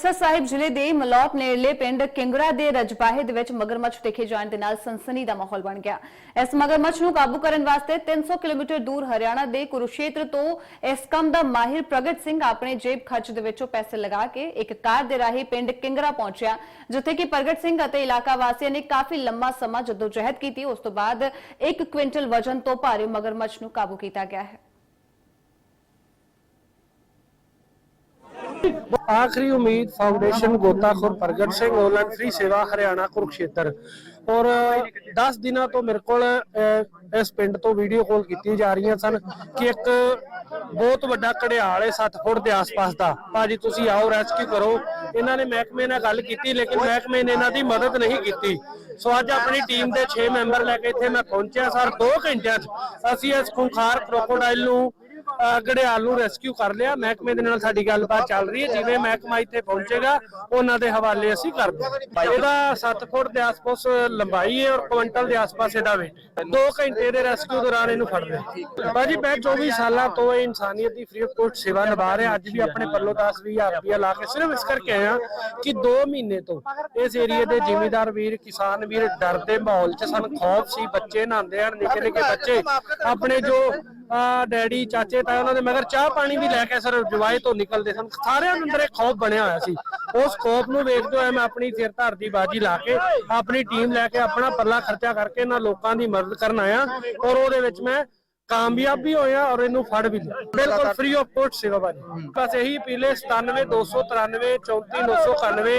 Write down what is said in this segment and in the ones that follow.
ਮੁਕਤਸਰ ਸਾਹਿਬ ਜ਼ਿਲ੍ਹੇ ਦੇ ਮਲੌਟ ਨੇੜਲੇ ਪਿੰਡ ਕਿੰਗਰਾ ਦੇ ਰਜਬਾਹੇ ਦੇ ਵਿੱਚ ਮਗਰਮੱਛ ਦੇਖੇ ਜਾਣ ਦੇ ਨਾਲ ਸਨਸਨੀ ਦਾ ਮਾਹੌਲ ਬਣ ਗਿਆ। ਇਸ ਮਗਰਮੱਛ ਨੂੰ ਕਾਬੂ ਕਰਨ ਵਾਸਤੇ 300 ਕਿਲੋਮੀਟਰ ਦੂਰ ਹਰਿਆਣਾ ਦੇ ਕੁਰੂਸ਼ੇਤਰ ਤੋਂ ਇਸ ਕੰਮ ਦਾ ਮਾਹਿਰ ਪ੍ਰਗਟ ਸਿੰਘ ਆਪਣੇ ਜੇਬ ਖਰਚ ਦੇ ਵਿੱਚੋਂ ਪੈਸੇ ਲਗਾ ਕੇ ਇੱਕ ਕਾਰ ਦੇ ਰਾਹੀਂ ਪਿੰਡ ਕਿੰਗਰਾ ਪਹੁੰਚਿਆ, ਜਿੱਥੇ ਕਿ ਪ੍ਰਗਟ ਸਿੰਘ ਅਤੇ ਇਲਾਕਾ ਵਾਸੀਆਂ ਨੇ ਕਾਫੀ ਲੰਮਾ ਸਮਾਂ ਜਦੋਜਹਿਦ ਕੀਤੀ। ਉਸ ਤੋਂ ਬਾਅਦ 1 ਕੁਇੰਟਲ ਵਜ਼ਨ ਤੋਂ ਭਾਰੀ ਮਗਰਮੱਛ ਨੂੰ ਕਾਬੂ ਕੀਤਾ ਗਿਆ ਹੈ। ਆਖਰੀ ਉਮੀਦ ਫਾਊਂਡੇਸ਼ਨ ਗੋਤਾਖੋਰ ਪ੍ਰਗਟ ਸਿੰਘ ਆਨਲਾਈਨ ਫ੍ਰੀ ਸੇਵਾ ਹਰਿਆਣਾ ਕੁਰੂਕਸ਼ੇਤਰ। ਔਰ 10 ਦਿਨਾਂ ਤੋਂ ਮੇਰੇ ਕੋਲ ਇਸ ਪਿੰਡ ਤੋਂ ਵੀਡੀਓ ਕਾਲ ਕੀਤੀ ਜਾ ਰਹੀਆਂ ਸਨ ਕਿ ਇੱਕ ਬਹੁਤ ਵੱਡਾ ਘੜਿਆਲ ਹੈ 7 ਫੁੱਟ ਦੇ ਆਸ-ਪਾਸ ਦਾ। ਭਾਜੀ, ਤੁਸੀਂ ਆਓ ਰੈਸਕਿਊ ਕਰੋ। ਇਹਨਾਂ ਨੇ ਮਹਿਕਮੇ ਨਾਲ ਗੱਲ ਕੀਤੀ, ਲੇਕਿਨ ਮਹਿਕਮੇ ਨੇ ਇਹਨਾਂ ਦੀ ਮਦਦ ਨਹੀਂ ਕੀਤੀ। ਸੋ ਅੱਜ ਆਪਣੀ ਟੀਮ ਦੇ 6 ਮੈਂਬਰ ਲੈ ਕੇ ਇੱਥੇ ਮੈਂ ਪਹੁੰਚਿਆ। ਸਰ 2 ਘੰਟਿਆਂ 'ਚ ਅਸੀਂ ਇਸ ਖੁੰਖਾਰ ਕ੍ਰੋਕੋਡਾਈਲ ਨੂੰ ਅਹ ਨੂੰ ਰੈਸਕਿਊ ਕਰ ਲਿਆ। ਮਹਿਕਮੇ ਦੇ ਨਾਲ ਸਾਡੀ ਗੱਲਬਾਤ ਚੱਲ ਰਹੀ ਹੈ। ਜਿਵੇਂ ਮਹਿਕਮਾ ਇੱਥੇ ਪਹੁੰਚੇਗਾ, ਉਹਨਾਂ ਦੇ ਹਵਾਲੇ ਅਸੀਂ ਕਰ ਦਾਂਗੇ ਇਹਦਾ 7 ਫੁੱਟ ਦੇ ਆਸ-ਪਾਸ ਲੰਬਾਈ ਹੈ ਔਰ ਕੁਇੰਟਲ ਦੇ ਆਸ-ਪਾਸ ਇਹਦਾ weight 2 ਘੰਟੇ ਦੇ ਰੈਸਕਿਊ ਦੌਰਾਨ ਇਹਨੂੰ ਫੜ ਲਿਆ। ਬਾਜੀ ਮੈਂ 24 ਸਾਲਾਂ ਤੋਂ ਇਹ ਇਨਸਾਨੀਅਤ ਦੀ ਫ੍ਰੀ ਆਫ ਕੋਸਟ ਸੇਵਾ ਨਿਭਾ ਰਿਹਾ। ਅੱਜ ਵੀ ਆਪਣੇ ਪੱਲੋਂ 10-20000 ਰੁਪਇਆ ਲਾ ਕੇ ਸਿਰਫ ਇਸ ਕਰਕੇ ਆਇਆ ਕਿ 2 ਮਹੀਨੇ ਤੋਂ ਇਸ ਏਰੀਏ ਦੇ ਜ਼ਿਮੀਂਦਾਰ ਵੀਰ, ਕਿਸਾਨ ਵੀਰ ਡਰ ਦੇ ਮਾਹੌਲ 'ਚ ਸਨ। ਖੌਫ ਸੀ। ਬੱਚੇ ਨਹਾਉਂਦੇ ਹਨ ਨਿੱਕੇ ਨਿੱਕੇ ਬੱਚੇ। ਆਪਣੇ ਜੋ ਡੈਡੀ ਚਾਚੇ ਤਾਏ ਉਹਨਾਂ ਦੇ ਮਗਰ ਚਾਹ ਪਾਣੀ ਵੀ ਲੈ ਕੇ ਸਰ ਜਵਾਏ ਤੋਂ ਨਿਕਲਦੇ ਸਨ। ਸਾਰਿਆਂ ਦੇ ਅੰਦਰ ਇੱਕ ਖੌਫ ਬਣਿਆ ਹੋਇਆ ਸੀ। ਉਸ ਖੌਫ ਨੂੰ ਵੇਖਦੇ ਹੋਏ ਮੈਂ ਆਪਣੀ ਸਿਰ ਧਰ ਦੀ ਬਾਜੀ ਲਾ ਕੇ ਆਪਣੀ ਟੀਮ ਲੈ ਕੇ ਆਪਣਾ ਪੱਲਾ ਖਰਚਾ ਕਰਕੇ ਇਹਨਾਂ ਲੋਕਾਂ ਦੀ ਮਦਦ ਕਰਨ ਆਇਆ ਔਰ ਉਹਦੇ ਵਿੱਚ ਮੈਂ ਕਾਮਯਾਬ ਵੀ ਹੋਇਆ ਔਰ ਇਹਨੂੰ ਫੜ ਵੀ ਲਿਆ। ਬਿਲਕੁਲ ਫ੍ਰੀ ਆਫ ਕੋਸਟ ਸੇਵਾ ਬਾਜੀ ਬਸ ਇਹੀ ਪੀਲੇ 97293 34991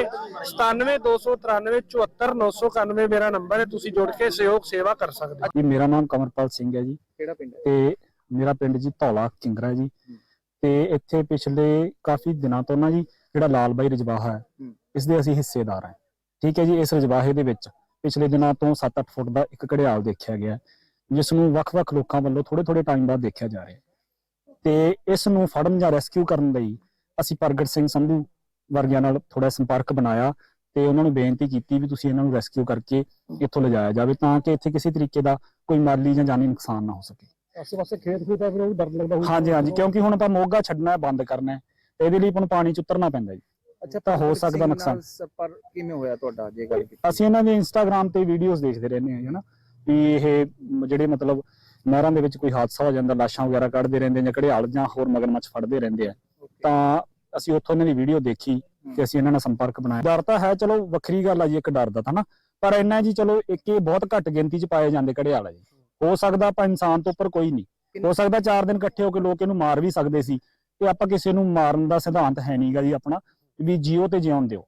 97293 74991 ਮੇਰਾ ਨੰਬਰ ਹੈ। ਤੁਸੀਂ ਜੁੜ ਕੇ ਸਹਿਯੋਗ ਸੇਵਾ ਕਰ ਸਕਦੇ ਹੋ। ਜੀ ਮੇਰਾ ਨਾਮ ਕਮਰਪਾਲ ਸਿੰਘ ਹੈ ਜੀ। ਕਿਹੜਾ ਪਿੰਡ ਹੈ? ਤੇ ਮੇਰਾ ਪਿੰਡ ਜੀ ਧੌਲਾ ਕਿੰਗਰਾ ਜੀ। ਤੇ ਇੱਥੇ ਪਿਛਲੇ ਕਾਫੀ ਦਿਨਾਂ ਤੋਂ ਨਾ ਜੀ ਜਿਹੜਾ ਲਾਲ ਬਾਈ ਰਜਵਾਹਾ ਹੈ। ਇਸ ਦੇ ਅਸੀਂ ਹਿੱਸੇਦਾਰ ਹਾਂ। ਠੀਕ ਹੈ ਜੀ ਇਸ ਰਜਵਾਹੇ ਦੇ ਵਿੱਚ ਪਿਛਲੇ ਦਿਨਾਂ ਤੋਂ 7-8 ਫੁੱਟ ਦਾ ਇੱਕ ਘੜਿਆਲ ਦੇਖਿਆ ਗਿਆ ਜਿਸ ਨੂੰ ਵੱਖ-ਵੱਖ ਲੋਕਾਂ ਵੱਲੋਂ ਥੋੜੇ-ਥੋੜੇ ਟਾਈਮ ਬਾਅਦ ਦੇਖਿਆ ਜਾ ਰਿਹਾ ਤੇ ਇਸ ਨੂੰ ਫੜਨ ਜਾਂ ਰੈਸਕਿਊ ਕਰਨ ਲਈ ਅਸੀਂ ਪ੍ਰਗਟ ਸਿੰਘ ਸੰਧੂ ਵਰਗਿਆਂ ਨਾਲ ਥੋੜਾ ਸੰਪਰਕ ਬਣਾਇਆ ਤੇ ਉਹਨਾਂ ਨੂੰ ਬੇਨਤੀ ਕੀਤੀ ਵੀ ਤੁਸੀਂ ਇਹਨਾਂ ਨੂੰ ਰੈਸਕਿਊ ਕਰਕੇ ਇੱਥੋਂ ਲਿਜਾਇਆ ਜਾਵੇ ਤਾਂ ਕਿ ਇੱਥੇ ਕਿਸੇ ਤਰੀਕੇ ਦਾ ਕੋਈ ਮਾਲੀ ਜਾਂ ਜਾਨੀ ਨੁਕਸਾਨ ਨਾ ਹੋ ਸਕੇ। ਆਸੇ ਪਾਸੇ ਖੇਤ ਖੂਤ ਆ ਫਿਰ ਉਹ ਡਰ ਲੱਗਦਾ ਹੋਊ। ਹਾਂਜੀ ਹਾਂਜੀ ਕਿਉਂਕਿ ਹੁਣ ਆਪਾਂ ਮੋਗਾ ਛੱਡਣਾ ਹੈ ਬੰਦ ਕਰਨਾ ਹੈ। ਤੇ ਇਹਦੇ ਲਈ ਆਪਾਂ ਨੂੰ ਪਾਣੀ ਚ ਉਤਰਨਾ ਪੈਂਦਾ ਜੀ। ਅੱਛਾ ਤਾਂ ਹੋ ਸਕਦਾ ਸਿੰਘ ਨੁਕਸਾਨ। ਨਾਲ ਸੰਪਰਕ ਕਿਵੇਂ ਹੋਇਆ ਤੁਹਾਡਾ ਜੇ ਗੱਲ ਕੀਤੀ ਅਸੀਂ ਇਹਨਾਂ ਦੇ ਇੰਸਟਾਗ੍ਰam ਤੇ ਵੀਡੀਓਜ਼ ਦੇਖਦੇ ਰਹਿੰਦੇ ਹਾਂ ਹਨਾ। ਵੀ ਇਹ ਮ- ਜਿਹੜੇ ਮਤਲਬ ਨਹਿਰਾਂ ਦੇ ਵਿੱਚ ਕੋਈ ਹਾਦਸਾ ਹੋ ਜਾਂਦਾ ਲਾਸ਼ਾਂ ਵਗੈਰਾ ਕੱਢਦੇ ਰਹਿੰਦੇ ਜਾਂ ਘੜਿਆਲ ਜਾਂ ਹੋਰ ਮਗਰਮੱਛ ਫੜਦੇ ਰਹਿੰਦੇ ਆ। ਤਾਂ ਅਸੀਂ ਉੱਥੋਂ ਇਹਨਾਂ ਦੀ ਵੀਡੀਓ ਦੇਖੀ ਤੇ ਅਸੀਂ ਇਹਨਾਂ ਨਾਲ ਸੰਪਰਕ ਬਣਾਇਆ। ਡਰ ਤਾਂ ਹੈ ਚਲੋ ਵੱਖਰੀ ਗੱਲ ਆ ਜੀ ਇੱਕ ਡਰ ਦਾ ਤਾਂ ਨਾ ਪਰ ਇੰਨਾ ਜੀ ਚਲੋ ਇੱਕ ਇਹ ਬਹੁਤ ਘੱਟ ਗਿਣਤੀ ਚ ਪਾਏ ਜਾਂਦੇ ਘੜਿਆਲ ਆ ਜੀ। ਹੋ ਸਕਦਾ ਆਪਾਂ ਇਨਸਾਨ ਤੋਂ ਉੱਪਰ ਕੋਈ ਨਹੀਂ। ਹੋ ਸਕਦਾ ਚਾਰ ਦਿਨ ਇਕੱਠੇ ਹੋ ਕੇ ਲੋਕ ਇਹਨੂੰ ਮਾਰ ਵੀ ਸਕਦੇ ਸੀ। ਤੇ ਆਪਾਂ ਕਿਸੇ ਨੂੰ ਮਾਰਨ ਦਾ ਸਿਧਾਂਤ ਹੈ ਨਹੀਂਗਾ ਜੀ ਆਪਣਾ ਵੀ ਜੀਓ ਤੇ ਜਿਉਣ ਦਿਓ।